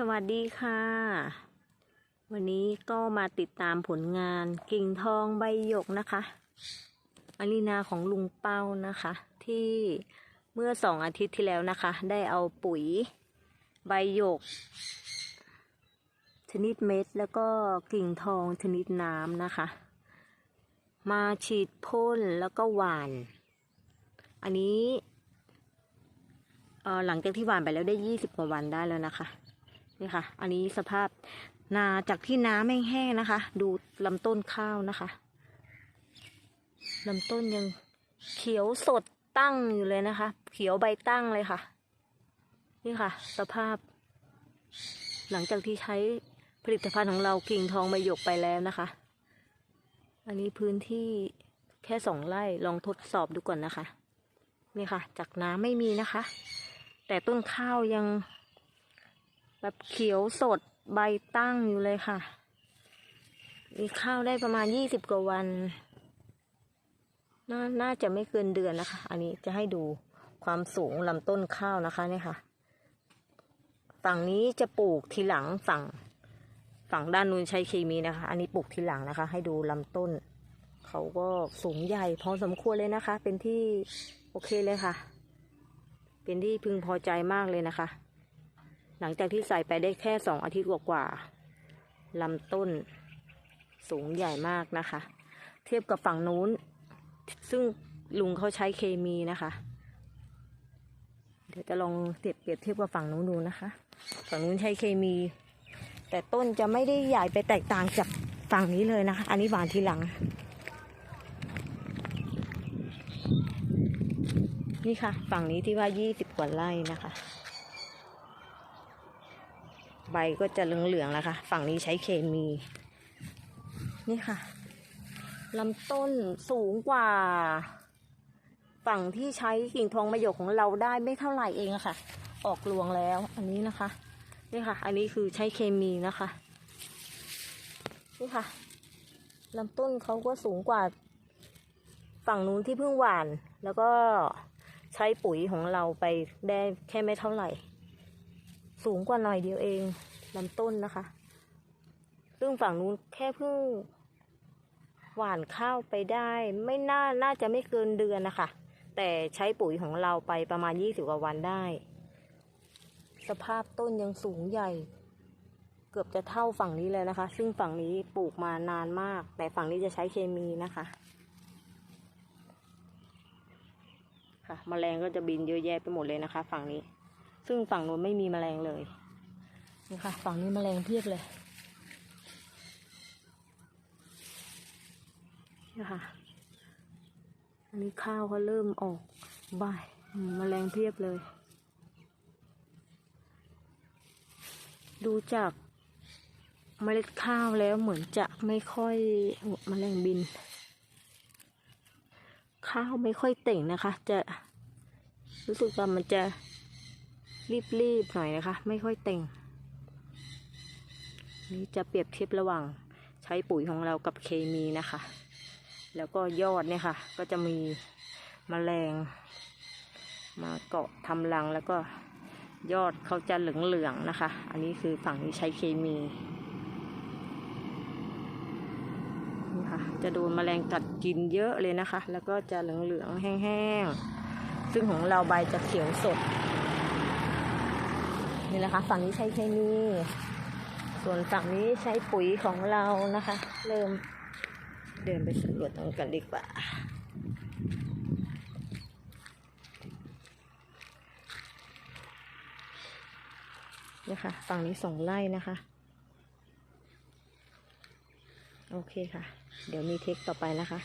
สวัสดีค่ะ วันนี้ก็มาติดตามผลงานกิ่งทองใบหยกนะคะอารีนาของลุงเป้านะคะ ที่เมื่อสองอาทิตย์ที่แล้วนะคะ ได้เอาปุ๋ยใบหยก ชนิดเม็ดแล้วก็กิ่งทองชนิดน้ำนะคะ มาฉีดพ่นแล้วก็หว่าน อันนี้หลังจากที่หว่านไปแล้วได้ยี่สิบกว่าวันได้แล้วนะคะ นี่ค่ะ อันนี้สภาพนาจากที่น้ำแห้งๆนะคะ ดูลำต้นข้าวนะคะลำต้นยังเขียวสดตั้งอยู่เลยนะคะ เขียวใบตั้งเลยค่ะ นี่ค่ะ สภาพ หลังจากที่ใช้ผลิตภัณฑ์ของเรากิ่งทองใบหยกไปแล้วนะคะ อันนี้พื้นที่แค่สองไร่ลองทดสอบดูก่อนนะคะ นี่ค่ะ จากน้ำไม่มีนะคะ แต่ต้นข้าวยัง แบบเขียวสดใบตั้งอยู่เลยค่ะ มีข้าวได้ประมาณยี่สิบกว่าวันนาน่าจะไม่เกินเดือนนะคะ อันนี้จะให้ดูความสูงลำต้นข้าวนะคะเนี่ยค่ะ ฝั่งนี้จะปลูกทีหลังฝั่ง ฝั่งด้านนู้นใช้เคมีนะคะ อันนี้ปลูกทีหลังนะคะ ให้ดูลำต้น เขาก็สูงใหญ่พอสมควรเลยนะคะ เป็นที่โอเคเลยค่ะ เป็นที่พึงพอใจมากเลยนะคะ หลังจากที่ใส่ไปได้แค่สองอาทิตย์กว่าๆลำต้นสูงใหญ่มากนะคะ เทียบกับฝั่งนู้น ซึ่งลุงเขาใช้เคมีนะคะ เดี๋ยวจะลองเทียบเปรียบเทียบกับฝั่งนู้นดูนะคะ ฝั่งนู้นใช้เคมี แต่ต้นจะไม่ได้ใหญ่ไปแตกต่างจากฝั่งนี้เลยนะคะอันนี้หวานทีหลัง นี่ค่ะ ฝั่งนี้ที่ว่ายี่สิบกว่าไร่นะคะ ใบก็จะเหลืองๆแล้วค่ะ ฝั่งนี้ใช้เคมี นี่ค่ะลำต้นสูงกว่า ฝั่งที่ใช้กิ่งทองมะยกของเราได้ไม่เท่าไหร่เองอะค่ะ ออกรวงแล้วอันนี้นะคะ นี่ค่ะ อันนี้คือใช้เคมีนะคะ นี่ค่ะลำต้นเขาก็สูงกว่า ฝั่งนู้นที่เพิ่งหว่าน แล้วก็ใช้ปุ๋ยของเราไปได้แค่ไม่เท่าไหร่ สูงกว่าหน่อยเดียวเองลำต้นนะคะ ซึ่งฝั่งนู้นแค่เพิ่งหว่านข้าวไปได้ ไม่น่าน่าจะไม่เกินเดือนนะคะ แต่ใช้ปุ๋ยของเราไปประมาณยี่สิบกว่าวันได้ สภาพต้นยังสูงใหญ่ เกือบจะเท่าฝั่งนี้เลยนะคะ ซึ่งฝั่งนี้ปลูกมานานมาก แต่ฝั่งนี้จะใช้เคมีนะคะค่ะแมลงก็จะบินเยอะแยะไปหมดเลยนะคะ ฝั่งนี้ ซึ่งฝั่งนู้นไม่มีแมลงเลยนี่ค่ะ ฝั่งนี้แมลงเพียบเลยนะคะอันนี้ข้าวก็เริ่มออกใบอืมแมลงเพียบเลย ดูจากเมล็ดข้าวแล้วเหมือนจะไม่ค่อยโอ้แมลงบิน ข้าวไม่ค่อยเต่งนะคะ จะรู้สึกว่ามันจะ รีบๆหน่อยนะคะ ไม่ค่อยเต่งนี่จะเปรียบเทียบระหว่างใช้ปุ๋ยของเรากับเคมีนะคะ แล้วก็ยอดเนี่ยค่ะ ก็จะมีมแมลง มาเกาะทำรังแล้วก็ยอดเขาจะเหลืองๆนะคะ อันนี้คือฝั่งนี้ใช้เคมีนี่ค่ะ จะโดนแมลงกัดกินเยอะเลยนะคะ แล้วก็จะเหลืองๆแห้งๆ ซึ่งของเราใบจะเขียวสด นี่แหละค่ะฝั่งนี้ใช้เคมีส่วนฝั่งนี้ใช้ปุ๋ยของเรานะคะ เริ่มเดินไปสำรวจตรงกันดีกว่าเนี่ยค่ะฝั่งนี้สองไร่นะคะ โอเคค่ะ เดี๋ยวมีเทคต่อไปนะคะ